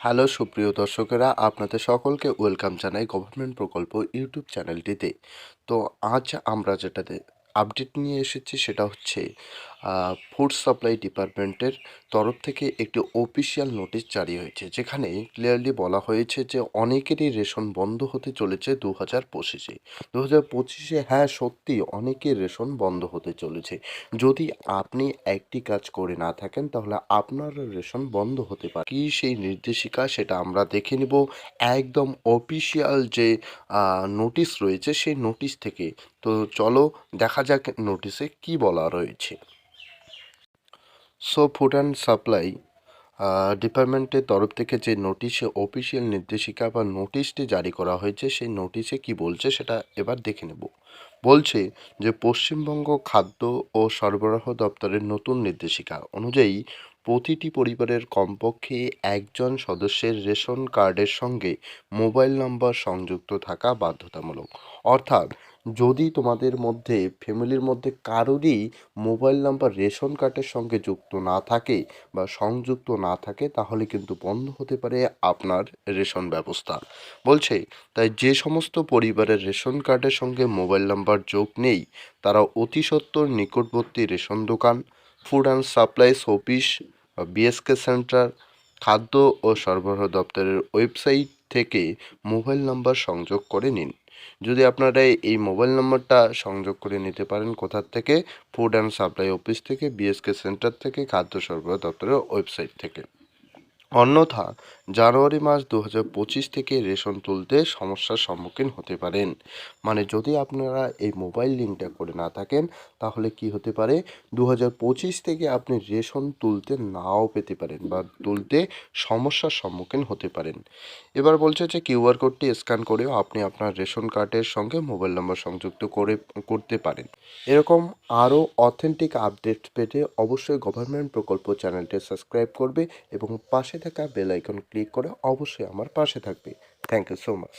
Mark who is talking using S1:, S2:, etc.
S1: Hello, সুপ্রিয় দর্শকেরা, আপনাদের সকলকে ওয়েলকাম জানাই গভর্নমেন্ট প্রকল্প ইউটিউব চ্যানেলটিতে। তো আজ আমরা যেটাতে আপডেট নিয়ে এসেছি, সেটা হচ্ছে ফুড সাপ্লাই ডিপার্টমেন্টের তরফ থেকে একটি অফিসিয়াল নোটিশ জারি হয়েছে, যেখানে ক্লিয়ারলি বলা হয়েছে যে অনেকেরই রেশন বন্ধ হতে চলেছে দু হাজার পঁচিশে। দু হাজার পঁচিশে হ্যাঁ সত্যি অনেকের রেশন বন্ধ হতে চলেছে। যদি আপনি একটি কাজ করে না থাকেন, তাহলে আপনার রেশন বন্ধ হতে পারে। কি সেই নির্দেশিকা, সেটা আমরা দেখে নেব। একদম অফিসিয়াল যে নোটিশ রয়েছে, সেই নোটিশ থেকে তো চলো দেখা যাক নোটিশে কি বলা রয়েছে। সো ফুড অ্যান্ড সাপ্লাই ডিপার্টমেন্টের তরফ থেকে যে নোটিশে অফিসিয়াল নির্দেশিকা বা নোটিশটি জারি করা হয়েছে, সেই নোটিশে কি বলছে সেটা এবার দেখে নেব। বলছে যে, পশ্চিমবঙ্গ খাদ্য ও সরবরাহ দপ্তরের নতুন নির্দেশিকা অনুযায়ী প্রতিটি পরিবারের কমপক্ষে একজন সদস্যের রেশন কার্ডের সঙ্গে মোবাইল নম্বর সংযুক্ত থাকা বাধ্যতামূলক। অর্থাৎ যদি তোমাদের মধ্যে, ফ্যামিলির মধ্যে কারোরই মোবাইল নাম্বার, রেশন কার্ডের সঙ্গে যুক্ত না থাকে বা সংযুক্ত না থাকে, তাহলে কিন্তু বন্ধ হতে পারে আপনার রেশন ব্যবস্থা। বলছে, তাই যে সমস্ত পরিবারের রেশন কার্ডের সঙ্গে মোবাইল নাম্বার যোগ নেই, তারা অতি সত্বর নিকটবর্তী রেশন দোকান, food and supplies office, BSK center, খাদ্য ও সরবরাহ দপ্তরের ওয়েবসাইট থেকে মোবাইল নাম্বার সংযোগ করে নিন। যদি আপনারা এই মোবাইল নম্বরটা সংযোগ করে নিতে পারেন কোথার থেকে? ফুড অ্যান্ড সাপ্লাই অফিস থেকে বিএসকে সেন্টার থেকে, খাদ্য সরবরাহ দপ্তরের ওয়েবসাইট থেকে। অন্যথা জানুয়ারি মাস দু হাজার পঁচিশ থেকে রেশন তুলতে সমস্যার সম্মুখীন হতে পারেন। মানে যদি আপনারা এই মোবাইল লিঙ্কটা করে না থাকেন, তাহলে কি হতে পারে? দু হাজার পঁচিশ থেকে আপনি রেশন তুলতে নাও পেতে পারেন বা তুলতে সমস্যার সম্মুখীন হতে পারেন। এবার বলছে যে কিউআর কোডটি স্ক্যান করেও আপনি আপনার রেশন কার্ডের সঙ্গে মোবাইল নম্বর সংযুক্ত করে, করতে পারেন। এরকম আরও অথেন্টিক আপডেট পেতে অবশ্যই গভর্নমেন্ট প্রকল্প চ্যানেলটি সাবস্ক্রাইব করবে এবং পাশে থাকা বেল আইকন ক্লিক করে অবশ্যই আমার পাশে থাকবে। Thank you so much